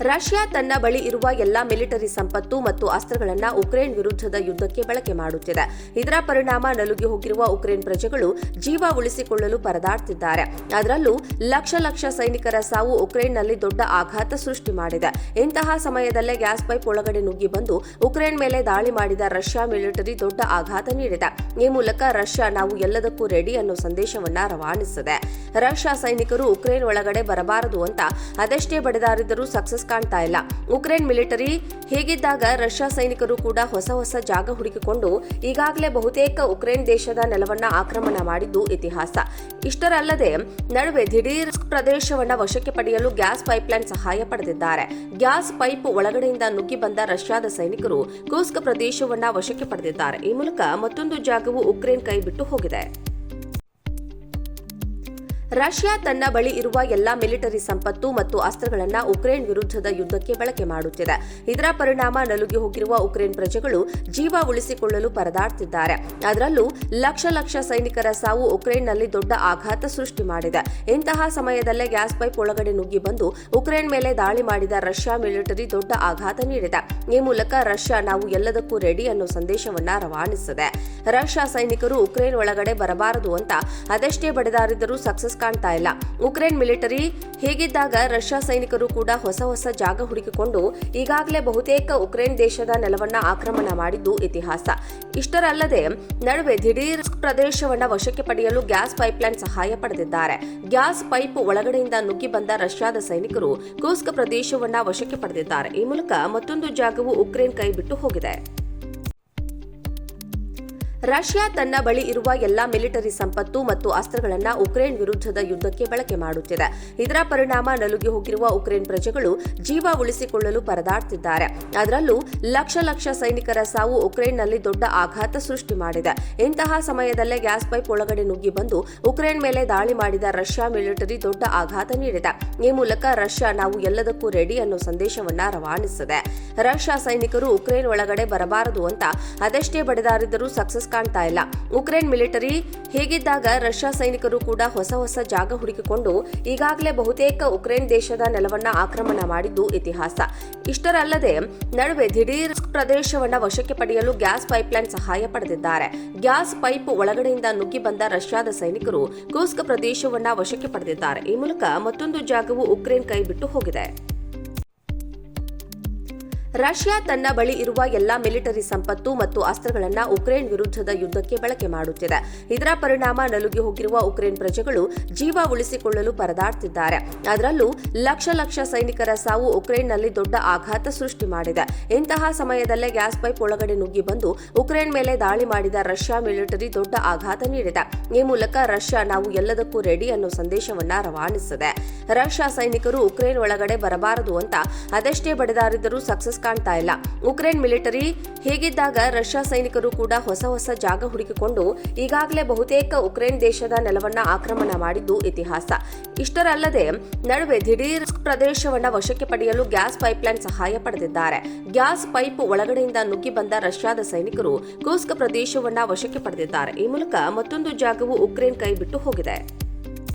Russia ತನ್ನ ಬಳಿ ಇರುವ ಎಲ್ಲಾ ಮಿಲಿಟರಿ ಸಂಪತ್ತು ಮತ್ತು ಅಸ್ತ್ರಗಳನ್ನು ಉಕ್ರೇನ್ ವಿರುದ್ಧದ ಯುದ್ಧಕ್ಕೆ ಬಳಕೆ ಮಾಡುತ್ತಿದೆ. ಇದರ ಪರಿಣಾಮ ನಲುಗಿ ಹೋಗಿರುವ ಉಕ್ರೇನ್ ಪ್ರಜೆಗಳು ಜೀವ ಉಳಿಸಿಕೊಳ್ಳಲು ಪರದಾಡ್ತಿದ್ದಾರೆ. ಅದರಲ್ಲೂ ಲಕ್ಷ ಲಕ್ಷ ಸೈನಿಕರ ಸಾವು ಉಕ್ರೇನ್ನಲ್ಲಿ ದೊಡ್ಡ ಆಘಾತ ಸೃಷ್ಟಿ ಮಾಡಿದೆ. ಇಂತಹ ಸಮಯದಲ್ಲೇ ಗ್ಯಾಸ್ ಪೈಪ್ ಒಳಗಡೆ ನುಗ್ಗಿ ಬಂದು ಉಕ್ರೇನ್ ಮೇಲೆ ದಾಳಿ ಮಾಡಿದ ರಷ್ಯಾ ಮಿಲಿಟರಿ ದೊಡ್ಡ ಆಘಾತ ನೀಡಿದೆ. ಈ ಮೂಲಕ ರಷ್ಯಾ ನಾವು ಎಲ್ಲದಕ್ಕೂ ರೆಡಿ ಅನ್ನೋ ಸಂದೇಶವನ್ನ ರವಾನಿಸಿದೆ. ರಷ್ಯಾ ಸೈನಿಕರು ಉಕ್ರೇನ್ ಒಳಗಡೆ ಬರಬಾರದು ಅಂತ ಅದೆಷ್ಟೇ ಬಡಿದಾರಿದ್ದರೂ ಸಕ್ಸಸ್ ಕಾಣ್ತಾ ಇಲ್ಲ. ಉಕ್ರೇನ್ ಮಿಲಿಟರಿ ಹೀಗಿದ್ದಾಗ ರಷ್ಯಾ ಸೈನಿಕರು ಕೂಡ ಹೊಸ ಹೊಸ ಜಾಗ ಹುಡುಕಿಕೊಂಡು ಈಗಾಗಲೇ ಬಹುತೇಕ ಉಕ್ರೇನ್ ದೇಶದ ನೆಲವನ್ನ ಆಕ್ರಮಣ ಮಾಡಿದ್ದು ಇತಿಹಾಸ. ಇಷ್ಟರಲ್ಲದೆ ನಡುವೆ ದಿಢೀರ್ ಪ್ರದೇಶವನ್ನ ವಶಕ್ಕೆ ಪಡೆಯಲು ಗ್ಯಾಸ್ ಪೈಪ್ಲೈನ್ ಸಹಾಯ ಪಡೆದಿದ್ದಾರೆ. ಗ್ಯಾಸ್ ಪೈಪ್ ಒಳಗಡೆಯಿಂದ ನುಗ್ಗಿ ಬಂದ ರಷ್ಯಾದ ಸೈನಿಕರು ಕೂಸ್ಕ್ ಪ್ರದೇಶವನ್ನ ವಶಕ್ಕೆ ಪಡೆದಿದ್ದಾರೆ. ಈ ಮೂಲಕ ಮತ್ತೊಂದು ಜಾಗವು ಉಕ್ರೇನ್ ಕೈ ಬಿಟ್ಟು ಹೋಗಿದೆ. ರಷ್ಯಾ ತನ್ನ ಬಳಿ ಇರುವ ಎಲ್ಲಾ ಮಿಲಿಟರಿ ಸಂಪತ್ತು ಮತ್ತು ಅಸ್ತ್ರಗಳನ್ನು ಉಕ್ರೇನ್ ವಿರುದ್ಧದ ಯುದ್ಧಕ್ಕೆ ಬಳಕೆ ಮಾಡುತ್ತಿದೆ. ಇದರ ಪರಿಣಾಮ ನಲುಗಿ ಹೋಗಿರುವ ಉಕ್ರೇನ್ ಪ್ರಜೆಗಳು ಜೀವ ಉಳಿಸಿಕೊಳ್ಳಲು ಪರದಾಡ್ತಿದ್ದಾರೆ. ಅದರಲ್ಲೂ ಲಕ್ಷ ಲಕ್ಷ ಸೈನಿಕರ ಸಾವು ಉಕ್ರೇನ್ನಲ್ಲಿ ದೊಡ್ಡ ಆಘಾತ ಸೃಷ್ಟಿ ಮಾಡಿದೆ. ಇಂತಹ ಸಮಯದಲ್ಲೇ ಗ್ಯಾಸ್ ಪೈಪ್ ಒಳಗಡೆ ನುಗ್ಗಿ ಬಂದು ಉಕ್ರೇನ್ ಮೇಲೆ ದಾಳಿ ಮಾಡಿದ ರಷ್ಯಾ ಮಿಲಿಟರಿ ದೊಡ್ಡ ಆಘಾತ ನೀಡಿದೆ. ಈ ಮೂಲಕ ರಷ್ಯಾ ನಾವು ಎಲ್ಲದಕ್ಕೂ ರೆಡಿ ಅನ್ನೋ ಸಂದೇಶವನ್ನ ರವಾನಿಸಿದೆ. ರಷ್ಯಾ ಸೈನಿಕರು ಉಕ್ರೇನ್ ಒಳಗಡೆ ಬರಬಾರದು ಅಂತ ಅದೆಷ್ಟೇ ಬಡಿದಾರಿದ್ದರೂ ಸಕ್ಸಸ್ ಕಾಣ್ತಾ ಇಲ್ಲ. ಉಕ್ರೇನ್ ಮಿಲಿಟರಿ ಹೀಗಿದ್ದಾಗ ರಷ್ಯಾ ಸೈನಿಕರು ಕೂಡ ಹೊಸ ಹೊಸ ಜಾಗ ಹುಡುಕಿಕೊಂಡು ಈಗಾಗಲೇ ಬಹುತೇಕ ಉಕ್ರೇನ್ ದೇಶದ ನೆಲವನ್ನ ಆಕ್ರಮಣ ಮಾಡಿದ್ದು ಇತಿಹಾಸ. ಇಷ್ಟರಲ್ಲದೆ ನಡುವೆ ದಿಢೀರ್ ಪ್ರದೇಶವನ್ನ ವಶಕ್ಕೆ ಪಡೆಯಲು ಗ್ಯಾಸ್ ಪೈಪ್ಲೈನ್ ಸಹಾಯ ಪಡೆದಿದ್ದಾರೆ. ಗ್ಯಾಸ್ ಪೈಪ್ ಒಳಗಡೆಯಿಂದ ನುಗ್ಗಿ ಬಂದ ರಷ್ಯಾದ ಸೈನಿಕರು ಕೂಸ್ಕ್ ಪ್ರದೇಶವನ್ನ ವಶಕ್ಕೆ ಪಡೆದಿದ್ದಾರೆ. ಈ ಮೂಲಕ ಮತ್ತೊಂದು ಜಾಗವು ಉಕ್ರೇನ್ ಕೈ ಬಿಟ್ಟು ಹೋಗಿದೆ. ರಷ್ಯಾ ತನ್ನ ಬಳಿ ಇರುವ ಎಲ್ಲಾ ಮಿಲಿಟರಿ ಸಂಪತ್ತು ಮತ್ತು ಅಸ್ತ್ರಗಳನ್ನು ಉಕ್ರೇನ್ ವಿರುದ್ಧದ ಯುದ್ಧಕ್ಕೆ ಬಳಕೆ ಮಾಡುತ್ತಿದೆ. ಇದರ ಪರಿಣಾಮ ನಲುಗಿ ಹೋಗಿರುವ ಉಕ್ರೇನ್ ಪ್ರಜೆಗಳು ಜೀವ ಉಳಿಸಿಕೊಳ್ಳಲು ಪರದಾಡ್ತಿದ್ದಾರೆ. ಅದರಲ್ಲೂ ಲಕ್ಷ ಲಕ್ಷ ಸೈನಿಕರ ಸಾವು ಉಕ್ರೇನ್ನಲ್ಲಿ ದೊಡ್ಡ ಆಘಾತ ಸೃಷ್ಟಿ ಮಾಡಿದೆ. ಇಂತಹ ಸಮಯದಲ್ಲೇ ಗ್ಯಾಸ್ ಪೈಪ್ ಒಳಗಡೆ ನುಗ್ಗಿ ಬಂದು ಉಕ್ರೇನ್ ಮೇಲೆ ದಾಳಿ ಮಾಡಿದ ರಷ್ಯಾ ಮಿಲಿಟರಿ ದೊಡ್ಡ ಆಘಾತ ನೀಡಿದೆ. ಈ ಮೂಲಕ ರಷ್ಯಾ ನಾವು ಎಲ್ಲದಕ್ಕೂ ರೆಡಿ ಅನ್ನೋ ಸಂದೇಶವನ್ನ ರವಾನಿಸಿದೆ. ರಷ್ಯಾ ಸೈನಿಕರು ಉಕ್ರೇನ್ ಒಳಗಡೆ ಬರಬಾರದು ಅಂತ ಅದೆಷ್ಟೇ ಬಡಿದಾರಿದರೂ ಸಕ್ಸಸ್ ಕಾಣ್ತಾ ಇಲ್ಲ. ಉಕ್ರೇನ್ ಮಿಲಿಟರಿ ಹೀಗಿದ್ದಾಗ ರಷ್ಯಾ ಸೈನಿಕರು ಕೂಡ ಹೊಸ ಹೊಸ ಜಾಗ ಹುಡುಕಿಕೊಂಡು ಈಗಾಗಲೇ ಬಹುತೇಕ ಉಕ್ರೇನ್ ದೇಶದ ನೆಲವನ್ನ ಆಕ್ರಮಣ ಮಾಡಿದ್ದು ಇತಿಹಾಸ. ಇಷ್ಟರಲ್ಲದೆ ನಡುವೆ ದಿಢೀರ್ ಪ್ರದೇಶವನ್ನ ವಶಕ್ಕೆ ಪಡೆಯಲು ಗ್ಯಾಸ್ ಪೈಪ್ಲೈನ್ ಸಹಾಯ ಪಡೆದಿದ್ದಾರೆ. ಗ್ಯಾಸ್ ಪೈಪ್ ಒಳಗಡೆಯಿಂದ ನುಗ್ಗಿ ಬಂದ ರಷ್ಯಾದ ಸೈನಿಕರು ಕೂಸ್ಕ್ ಪ್ರದೇಶವನ್ನ ವಶಕ್ಕೆ ಪಡೆದಿದ್ದಾರೆ. ಈ ಮೂಲಕ ಮತ್ತೊಂದು ಜಾಗವು ಉಕ್ರೇನ್ ಕೈ ಬಿಟ್ಟು ಹೋಗಿದೆ. ರಷ್ಯಾ ತನ್ನ ಬಳಿ ಇರುವ ಎಲ್ಲಾ ಮಿಲಿಟರಿ ಸಂಪತ್ತು ಮತ್ತು ಅಸ್ತ್ರಗಳನ್ನು ಉಕ್ರೇನ್ ವಿರುದ್ಧದ ಯುದ್ಧಕ್ಕೆ ಬಳಕೆ ಮಾಡುತ್ತಿದೆ. ಇದರ ಪರಿಣಾಮ ನಲುಗಿ ಹೋಗಿರುವ ಉಕ್ರೇನ್ ಪ್ರಜೆಗಳು ಜೀವ ಉಳಿಸಿಕೊಳ್ಳಲು ಪರದಾಡ್ತಿದ್ದಾರೆ. ಅದರಲ್ಲೂ ಲಕ್ಷ ಲಕ್ಷ ಸೈನಿಕರ ಸಾವು ಉಕ್ರೇನ್ನಲ್ಲಿ ದೊಡ್ಡ ಆಘಾತ ಸೃಷ್ಟಿ ಮಾಡಿದೆ. ಇಂತಹ ಸಮಯದಲ್ಲೇ ಗ್ಯಾಸ್ ಪೈಪ್ ಒಳಗಡೆ ನುಗ್ಗಿ ಬಂದು ಉಕ್ರೇನ್ ಮೇಲೆ ದಾಳಿ ಮಾಡಿದ ರಷ್ಯಾ ಮಿಲಿಟರಿ ದೊಡ್ಡ ಆಘಾತ ನೀಡಿದೆ. ಈ ಮೂಲಕ ರಷ್ಯಾ ನಾವು ಎಲ್ಲದಕ್ಕೂ ರೆಡಿ ಅನ್ನೋ ಸಂದೇಶವನ್ನ ರವಾನಿಸಿದೆ. ರಷ್ಯಾ ಸೈನಿಕರು ಉಕ್ರೇನ್ ಒಳಗಡೆ ಬರಬಾರದು ಅಂತ ಅದೆಷ್ಟೇ ಬಡಿದಾರಿದರೂ ಸಕ್ಸಸ್ ಕಾಣ್ತಾ ಇಲ್ಲ. ಉಕ್ರೇನ್ ಮಿಲಿಟರಿ ಹೀಗಿದ್ದಾಗ ರಷ್ಯಾ ಸೈನಿಕರು ಕೂಡ ಹೊಸ ಹೊಸ ಜಾಗ ಹುಡುಕಿಕೊಂಡು ಈಗಾಗಲೇ ಬಹುತೇಕ ಉಕ್ರೇನ್ ದೇಶದ ನೆಲವನ್ನ ಆಕ್ರಮಣ ಮಾಡಿದ್ದು ಇತಿಹಾಸ. ಇಷ್ಟರಲ್ಲದೆ ನಡುವೆ ದಿಢೀರ್ ಪ್ರದೇಶವನ್ನ ವಶಕ್ಕೆ ಪಡೆಯಲು ಗ್ಯಾಸ್ ಪೈಪ್ಲೈನ್ ಸಹಾಯ ಪಡೆದಿದ್ದಾರೆ. ಗ್ಯಾಸ್ ಪೈಪ್ ಒಳಗಡೆಯಿಂದ ನುಗ್ಗಿ ಬಂದ ರಷ್ಯಾದ ಸೈನಿಕರು ಕೂಸ್ಕ್ ಪ್ರದೇಶವನ್ನ ವಶಕ್ಕೆ ಪಡೆದಿದ್ದಾರೆ. ಈ ಮೂಲಕ ಮತ್ತೊಂದು ಜಾಗವು ಉಕ್ರೇನ್ ಕೈ ಬಿಟ್ಟು ಹೋಗಿದೆ.